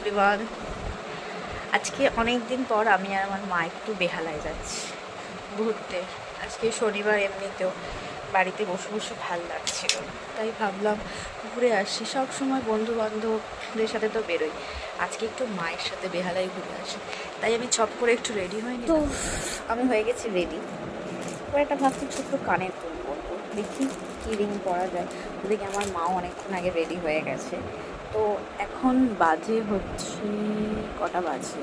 Everyone. আজকে অনেক দিন পর আমি আর আমার মা একটু বেহালায় যাচ্ছি ঘুরতে। আজকে শনিবার, এমনিতেও বাড়িতে বসে বসে ভালো লাগছিল তাই ভাবলাম ঘুরে আসি। সব সময় বন্ধু বান্ধবদের সাথে তো বেরোই। আজকে একটু মায়ের সাথে বেহালায় ঘুরে আসি। তাই আমি ছপ করে একটু রেডি হয়নি তো আমি হয়ে গেছি রেডি। এবার একটা ভাবছি ছোট্ট কানের দুল দেখি কী রিং পরা যায়। ওদিকে আমার মাও অনেকক্ষণ আগে রেডি হয়ে গেছে। তো এখন বাজে হচ্ছে কটা বাজে?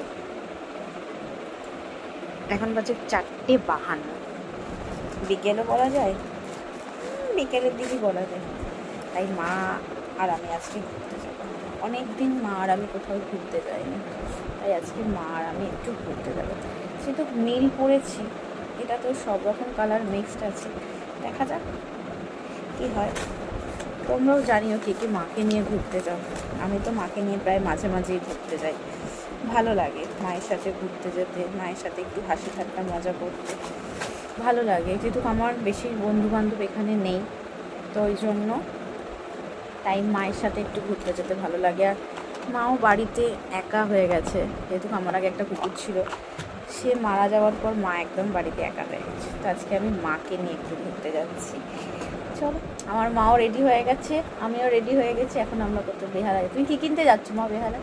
এখন বাজে চারটে বাহান্ন। বিকেলও বলা যায়। বিকেলের দিকই বলা যায়। তাই মা আর আমি আজকে ঘুরতে যাব। অনেক দিন মা আর আমি কোথাও ঘুরতে যাইনি। তাই আজকে মা আর আমি একটু ঘুরতে যাব। সেহেতু নীল পরেছি এটা তো সব রকম কালার মিক্সড আছে। দেখা যাক কী হয়। তোমরাও জানিও কে কে মাকে নিয়ে ঘুরতে যাও। আমি তো মাকে নিয়ে প্রায় মাঝে মাঝেই ঘুরতে যাই। ভালো লাগে মায়ের সাথে ঘুরতে যেতে, মায়ের সাথে একটু হাসি ঠাট্টা, মজা করতে। ভালো লাগে, যেহেতু আমার বেশি বন্ধু বান্ধব এখানে নেই, তো ওই জন্য তাই মায়ের সাথে একটু ঘুরতে যেতে ভালো লাগে। আর মাও বাড়িতে একা হয়ে গেছে, যেহেতু আমার আগে একটা কুকুর ছিল, সে মারা যাওয়ার পর মা একদম বাড়িতে একা হয়ে গেছে। তো আজকে আমি মাকে নিয়ে একটু ঘুরতে যাচ্ছি। চলো। আমার মাও রেডি হয়ে গেছে, আমিও রেডি হয়ে গেছি, এখন আমরা কত বেহালায়। তুমি কি কিনতে যাচ্ছ মা বেহালা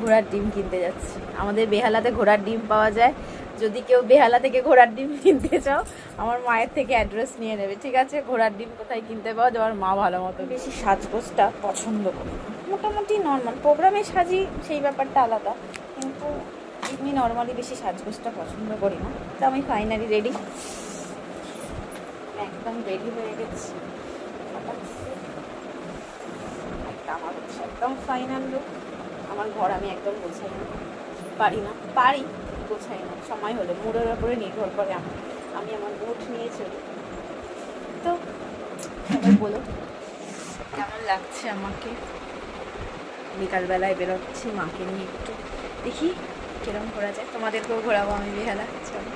ঘোড়ার ডিম কিনতে যাচ্ছি। আমাদের বেহালাতে ঘোড়ার ডিম পাওয়া যায়। যদি কেউ বেহালা থেকে ঘোড়ার ডিম কিনতে চাও, আমার মায়ের থেকে অ্যাড্রেস নিয়ে নেবে, ঠিক আছে? ঘোড়ার ডিম কোথায় কিনতে পাওয়া আমার মা ভালো মতো বেশি সাজগোজটা পছন্দ করি। মোটামুটি নর্মাল প্রোগ্রামে সাজি, সেই ব্যাপারটা আলাদা। কিন্তু এমনি নর্মালি বেশি সাজগোজটা পছন্দ করি না। তো আমি ফাইনালি রেডি একদম রেডি হয়ে গেছি। আমার হচ্ছে একদম ফাইনাল লুক আমার ঘর আমি একদম গোছাই না। পারি না পারি গোছাই না। সময় হলে মুডের ওপরে নির্ভর করে আমার আমি আমার মুড নিয়ে চলি তো সবাই বলো। কেমন লাগছে আমাকে? বিকালবেলায় বেরোচ্ছি মাকে নিয়ে একটু। দেখি কিরম ঘোরা যায়। তোমাদেরকেও ঘোরাবো আমি বেহালা চলো।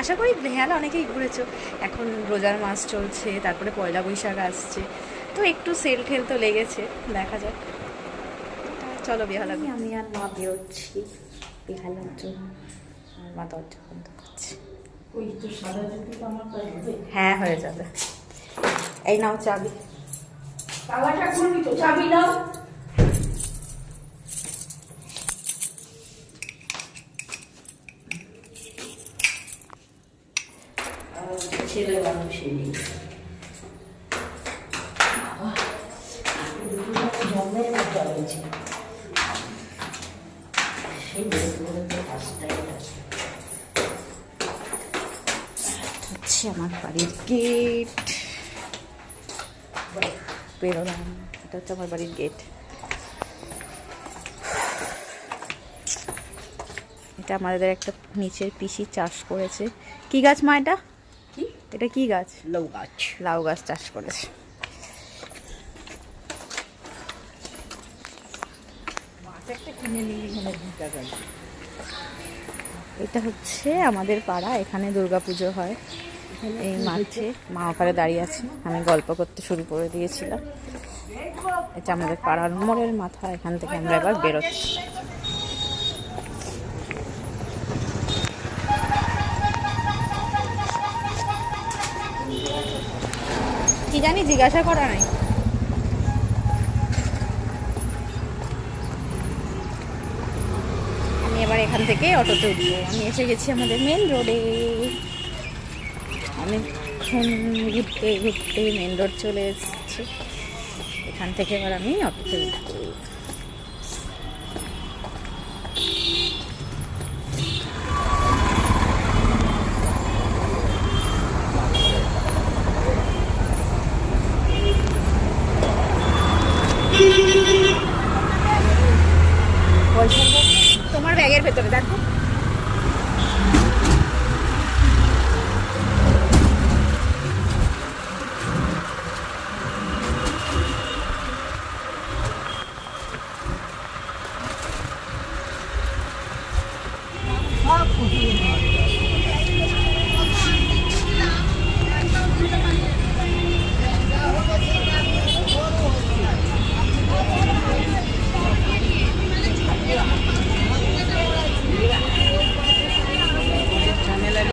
আশা করি বেহালা অনেকেই ঘুরেছো। এখন রোজার মাস চলছে তারপরে পয়লা বৈশাখ আসছে। তো একটু সেল ঠেল তো লেগেছে দেখা যাক। চলো বেহালা আমি আর মা বেরোচ্ছি বেহালার জন্য। আমার মা দরজা বন্ধ করছে। ওই তো সাদা জুতোটা আমার কাছে হবে। হ্যাঁ হয়ে যাবে। এই নাও চাবি। তালাটা খুলবি তো চাবি দাও ছেলে মানুষ নেই। হচ্ছে আমার বাড়ির গেট বেরোলাম এটা হচ্ছে আমার বাড়ির গেট এটা আমাদের একটা নিচের পিসি চাষ করেছে কি গাছ মা এটা? এটা কি গাছ? লাউ গাছ। লাউ গাছ চাষ করেছে। এটা হচ্ছে আমাদের পাড়া এখানে দুর্গাপুজো হয়। এই মাঠে মা ওখানে দাঁড়িয়ে আছে। আমি গল্প করতে শুরু করে দিয়েছিলাম। এটা আমাদের পাড়ার মোড়ের মাথা এখান থেকে আমরা এবার বেরোচ্ছি। কি জানি জিজ্ঞাসা করা নাই। আমি এবার এখান থেকে অটোতে উঠবো। আমি এসে গেছি আমাদের মেন রোডে অনেকক্ষণ ঘুরতে ঘুরতে মেন রোড চলে এসেছি। এখান থেকে এবার আমি অটোতে উঠবো। Hola, ¿tomas Viagra para.